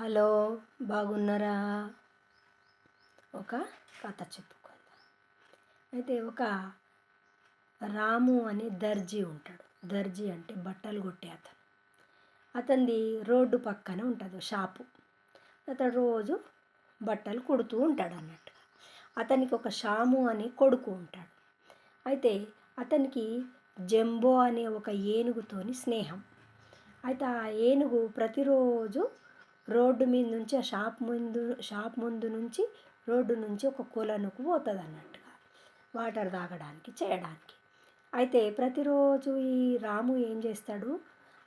Hello బాగున్నారా? ఒక కథ చెప్పుకుందాం. అయితే ఒక రాము అనే దర్జీ ఉంటాడు. దర్జీ అంటే బట్టలు కొట్టే అతను. అతనిది రోడ్డు పక్కన ఉంటుంది షాపు. అతడు రోజు బట్టలు కుడుతూ ఉంటాడు అన్నట్టు. అతనికి ఒక షాము అనే కొడుకు ఉంటాడు. అయితే అతనికి జంబో అనే ఒక ఏనుగుతోని స్నేహం. అయితే ఆ ఏనుగు ప్రతిరోజు రోడ్డు మీద నుంచి ఆ షాప్ ముందు షాప్ ముందు నుంచి రోడ్డు నుంచి ఒక కొలనుకు పోతుంది అన్నట్టుగా. వాటర్ తాగడానికి చేయడానికి. అయితే ప్రతిరోజు ఈ రాము ఏం చేస్తాడు?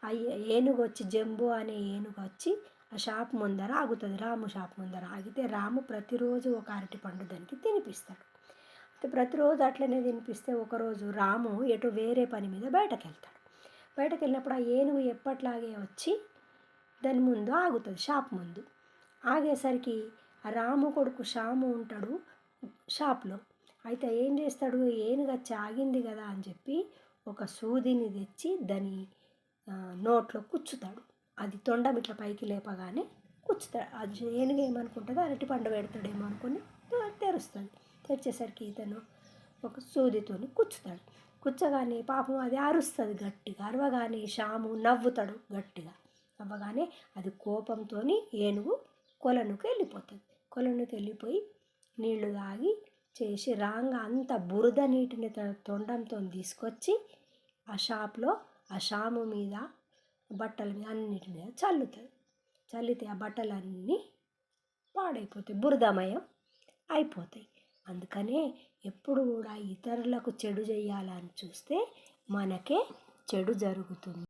ఆ ఏనుగు వచ్చి జంబు అనే ఏనుగు వచ్చి ఆ షాప్ ముందర ఆగుతుంది. రాము షాప్ ముందర ఆగితే రాము ప్రతిరోజు ఒక అరటిపండు దానికి తినిపిస్తాడు. అయితే ప్రతిరోజు అట్లనే తినిపిస్తే ఒకరోజు రాము ఎటు వేరే పని మీద బయటకు వెళ్తాడు బయటకు వెళ్ళినప్పుడు ఆ ఏనుగు ఎప్పట్లాగే వచ్చి దాని ముందు ఆగుతుంది షాప్ ముందు. ఆగేసరికి రాము కొడుకు శాము ఉంటాడు షాప్లో. అయితే ఏం చేస్తాడు? ఏనుగు చాగింది ఆగింది కదా అని చెప్పి ఒక సూదిని తెచ్చి దాని నోట్లో కుచ్చుతాడు అది తొండం ఇట్లా పైకి లేపగానే కుచ్చుతాడు అది ఏనుగ ఏమనుకుంటుందో అరటి పండు పెడతాడేమో అనుకుని తెరుస్తుంది తెచ్చేసరికి ఇతను ఒక సూదితోని కుచ్చుతాడు కుచ్చగానే పాపం అది అరుస్తుంది గట్టిగా అరవగానే షాము నవ్వుతాడు గట్టిగా. అవ్వగానే అది కోపంతో ఏనుగు కొలనుకు వెళ్ళిపోతుంది. కొలనుకు వెళ్ళిపోయి నీళ్ళు తాగి చేసి రాంగ అంత బురద నీటిని తన తొండంతో తీసుకొచ్చి ఆ షాప్లో ఆ షాము మీద బట్టల మీద అన్నిటి మీద చల్లుతుంది. చల్లితే ఆ బట్టలన్నీ పాడైపోతాయి. బురదమయం అయిపోతాయి. అందుకనే ఎప్పుడు కూడా ఇతరులకు చెడు చేయాలని చూస్తే మనకే చెడు జరుగుతుంది.